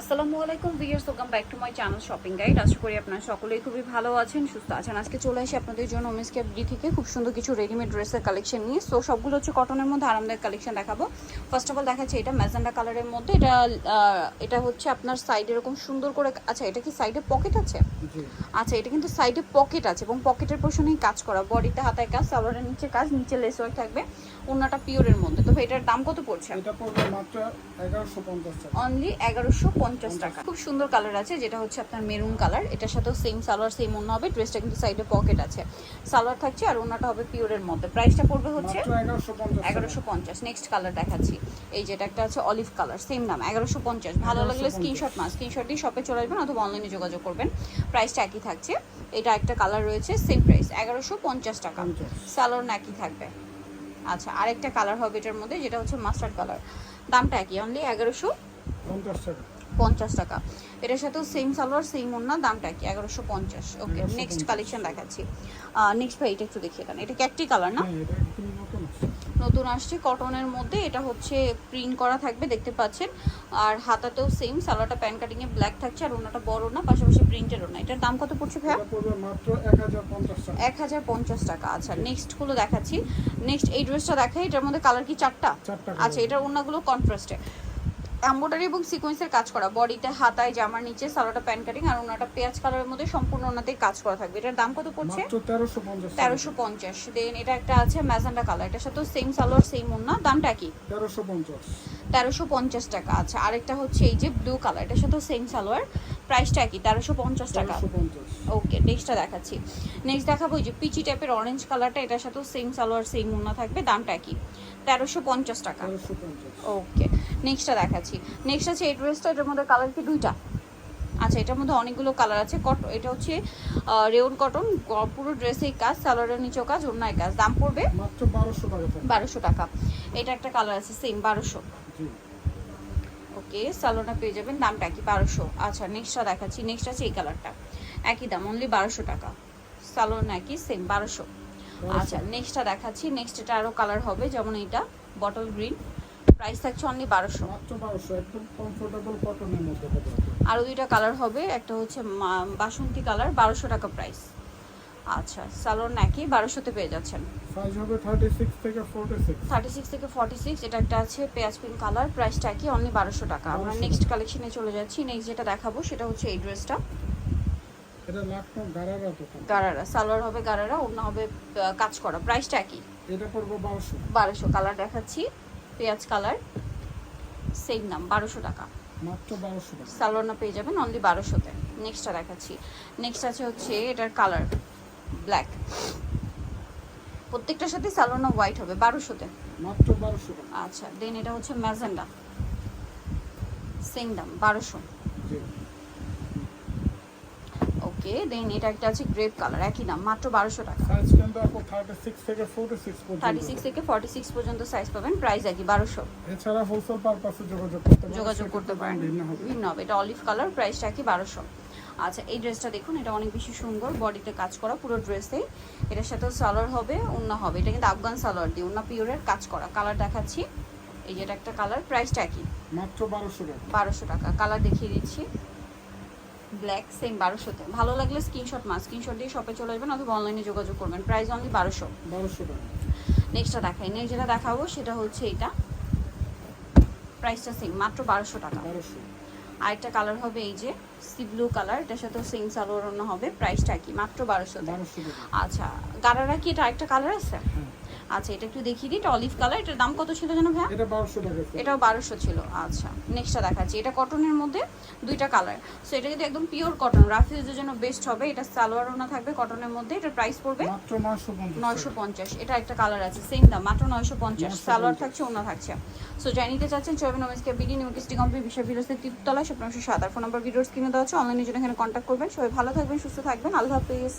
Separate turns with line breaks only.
আসসালামু আলাইকুম viewers welcome back to my channel shopping guide আশা করি আপনারা সকলেই খুবই ভালো আছেন সুস্থ আছেন। আজকে চলে আসি আপনাদের জন্য ওমেন্স ক্যাবডি থেকে। খুব সুন্দর কিছু রেডিমেড ড্রেসের কালেকশন নিয়ে। সো সবগুলো হচ্ছে কটনের মধ্যে আরামদায়ক কালেকশন দেখাবো। ফার্স্ট অফ অল দেখাচ্ছি এটা ম্যাজেন্ডা কালারের মধ্যে। এটা এটা হচ্ছে আপনার সাইডে এরকম সুন্দর করে আচ্ছা এটা কি সাইডে পকেট আছে? আচ্ছা এটা কিন্তু সাইডে পকেট আছে এবং পকেটের পোর্শনেই কাজ করা। বডিতে হাতায় কাজ সালোয়ারের নিচে কাজ নিচে লেস ওয়ার্ক থাকবে। ওনাটা পিওরের মধ্যে। তো এটার দাম কত পড়ছে?
এটা পড়বে মাত্র এগারোশো পঞ্চাশ টাকা।
অনলি এগারোশো পঞ্চাশ টাকা। খুব সুন্দর কালার আছে যেটা হচ্ছে আপনার মেরুন কালার। এটার সাথেও সেম সালোয়ার সেম অন্য হবে ড্রেসটা কিন্তু সাইডে পকেট আছে। সালোয়ার থাকছে আর ওনাটা হবে পিওরের মধ্যে। প্রাইসটা পড়বে হচ্ছে
এগারোশো পঞ্চাশ
নেক্সট কালার দেখাচ্ছি। এই যেটা একটা আছে অলিভ কালার সেম দাম এগারোশো পঞ্চাশ। ভালো লাগলে
1150
স্ক্রিনশট মাস স্ক্রিনশট দিয়ে শপে চলে আসবেন অথবা অনলাইনে যোগাযোগ করবেন। প্রাইসটা একই থাকছে। এটা একটা কালার রয়েছে সেম প্রাইস এগারোশো পঞ্চাশ টাকা। সালোয়ার একই থাকবে। আচ্ছা আরেকটা কালার হবে এটার মধ্যে যেটা হচ্ছে মাস্টার্ড কালার দামটা একই অনলি এগারোশো
পঞ্চাশ টাকা।
পঞ্চাশ টাকা। এটার সাথেও সেম সালোয়ার সেম ওন্না দামটা কি? এগারোশো পঞ্চাশ। ওকে নেক্সট কালেকশন দেখাচ্ছি। নেক্সট ভাই এটা একটু দেখিয়ে দেন। এটা ক্যাকটি কালার না?
হ্যাঁ নতুন আসছে।
কটনের মধ্যে। এটা হচ্ছে প্রিন্ট করা থাকবে দেখতে পাচ্ছেন। আর হাতাতেও সেম সালোয়ারটা প্যান কাটিংয়ে ব্ল্যাক থাকছে আর ওনাটা বড় না পাশাপাশি প্রিন্টেরও না এটার দাম কত পড়ছে ভাইয়া?
মাত্র এক হাজার পঞ্চাশ টাকা।
আচ্ছা নেক্সটগুলো দেখাচ্ছি। নেক্সট এই ড্রেসটা দেখাই। এটার মধ্যে কালার কি চারটা?
চারটা
আচ্ছা এটার ওনাগুলো কন্ট্রাস্টে এম্ব্রয়ডারি এবং সিকোয়েন্সের কাজ করা। বডিতে হাতায় জামার নিচে সালোটা প্যান্ট কাটিং আর ওনাটা পেঁয়াজ কালারের মধ্যে সম্পূর্ণ ওনাতে কাজ করা থাকবে। এটার দাম কত পড়ছে?
তেরোশো পঞ্চাশ।
দেন এটা একটা আছে ম্যাজান্ডা কালার এটার সাথে সেম সালোয়ার সেম ওনা দামটা কি?
তেরোশো পঞ্চাশ।
তেরোশো পঞ্চাশ টাকা। আচ্ছা আরেকটা হচ্ছে এই যে ব্লু কালার এটার সাথে সেম সালোয়ার। প্রাইসটা কি? তেরোশো পঞ্চাশ টাকা। ওকে নেক্সটটা দেখাচ্ছি। নেক্সট দেখাবো যে পিচি টাইপের অরেঞ্জ কালারটা এটার সাথেও সেম সালোয়ার সেম ওনা থাকবে দামটা কি? তেরোশো পঞ্চাশ টাকা। ওকে নেক্সটটা দেখাচ্ছি। নেক্সট আছে এই ড্রেসটা এটার মধ্যে কালার কি? দুইটা। আচ্ছা এটার মধ্যে অনেকগুলো কালার আছে। কট এটা হচ্ছে রেউন কটন পুরো ড্রেসেই কাজ সালোয়ারের নিচেও কাজ অন্যায় কাজ। দাম পড়বে?
বারোশো টাকা।
বারোশো টাকা। এটা একটা কালার আছে সেম বারোশো। ওকে সালোনা পেয়ে যাবেন দামটা কি বারোশো? আচ্ছা নেক্সটটা দেখাচ্ছি নেক্সট আছে এই কালারটা একই দাম অনলি বারোশো টাকা। সালোন একই সেম বারোশো। আচ্ছা নেক্সটটা দেখাচ্ছি নেক্সট এটা আরও কালার হবে যেমন এইটা বটল গ্রিন প্রাইস থাকছে অনলি বারোশো। আরও দুইটা কালার হবে একটা হচ্ছে বাসন্তী কালার বারোশো টাকা প্রাইস আচ্ছা সালোন একই বারোশোতে পেয়ে যাচ্ছেন।
সাইজ হবে থার্টি সিক্স থেকে ফোর্টি সিক্স
থার্টি সিক্স থেকে ফর্টি সিক্স এটা একটা আছে পেঁয়াজ পিঙ্ক কালার প্রাইসটা কি অনলি বারোশো টাকা। আমরা নেক্সট কালেকশনে চলে যাচ্ছি নেক্সট যেটা দেখাবো সেটা হচ্ছে এই ড্রেসটা
এটা গারারা
সালোয়ার হবে গারারা অন্য হবে কাজ করা প্রাইসটা কি
এটা পড়বে বারোশো।
বারোশো কালার দেখাচ্ছি পেঁয়াজ কালার সেম দাম বারোশো টাকা।
মাত্র টাকা।
সালোয়ার না পেয়ে যাবেন অনলি বারোশোতে। নেক্সটটা দেখাচ্ছি। নেক্সট আছে হচ্ছে এটার কালার ব্ল্যাক প্রত্যেকটার সাথে সালোনো হোয়াইট হবে বারোশোতে।
মাত্র বারোশো
আচ্ছা দেন এটা হচ্ছে ম্যাজেন্ডা। সেম দাম বারোশো।
জি।
ওকে দেন এটা একটা আছে গ্রেপ কালার একই দাম মাত্র বারোশো টাকা।
সাইজ কিন্তু আপু থার্টি সিক্স থেকে ফোর্টি সিক্স পর্যন্ত
সাইজ পাবেন প্রাইস একই বারোশো।
এছাড়া হোলসেল পারপাসে যোগাযোগ করতে পারেন
যোগাযোগ করতে পারেন।
ভিন্ন হবে।
এটা অলিভ কালার প্রাইসটা একই বারোশো। আচ্ছা এই ড্রেসটা দেখুন এটা অনেক বেশি সুন্দর বডিতে কাজ করা পুরো ড্রেসে এটার সাথে সালোয়ার হবে ওন্না হবে এটা কিন্তু আফগান সালোয়ার দিয়ে ওন্না পিওরের কাজ করা। কালার দেখাচ্ছি এই যেটা একটা কালার প্রাইসটা কি
মাত্র বারোশো টাকা।
বারোশো টাকা কালার দেখিয়ে দিচ্ছি। ব্ল্যাক সেম বারোশোতে। ভালো লাগলে স্ক্রিনশট মা স্ক্রিনশট দিয়ে শপে চলে যাবেন অথবা অনলাইনে যোগাযোগ করবেন। প্রাইস অনলি বারোশো।
বারোশো
নেক্সটটা দেখাই। নেক্সট যেটা দেখাবো সেটা হচ্ছে এটা প্রাইসটা সেম মাত্র বারোশো টাকা।
বারোশো।
আরেকটা কালার হবে এই যে সি ব্লু কালার এটার সাথে সেম সালোয়ার অন্য হবে। প্রাইসটা কি মাত্র বারোশো আচ্ছা গারারা কি এটা আরেকটা কালার আছে?
হ্যাঁ।
আচ্ছা এটা একটু দেখিয়ে দিই এটা অলিভ কালার এটার দাম কত ছিল যেন ভাইয়া?
এটা বারোশো টাকা
এটাও বারোশো ছিল আচ্ছা নেক্সটটা দেখাচ্ছি এটা কটনের মধ্যে দুইটা কালার সো এটা যদি একদম পিওর কটন রাফ ইউজের জন্য বেস্ট হবে এটা সালোয়ার ওনা থাকবে কটনের মধ্যে এটার প্রাইস পড়বে
মাত্র নয়শো পঞ্চাশ
নয়শো পঞ্চাশ এটা একটা কালার আছে সেম দাম মাত্র নয়শো পঞ্চাশ
950
সালোয়ার থাকছে ওনা থাকছে। সো যাই নিতে চাচ্ছেন চলবেন ওমেন্সকে বিডি নিউকিস্টি কোম্পানি বিশ্ব ভিলোসের তিরতলা সপ্তাহ সাত আর ফোন নম্বর ভিডিওর কিনে দেওয়া হচ্ছে অনলাইনের জন্য এখানে কন্ট্যাক্ট করবেন। সবাই ভালো থাকবেন সুস্থ থাকবেন আল্লাহ হাফিজ।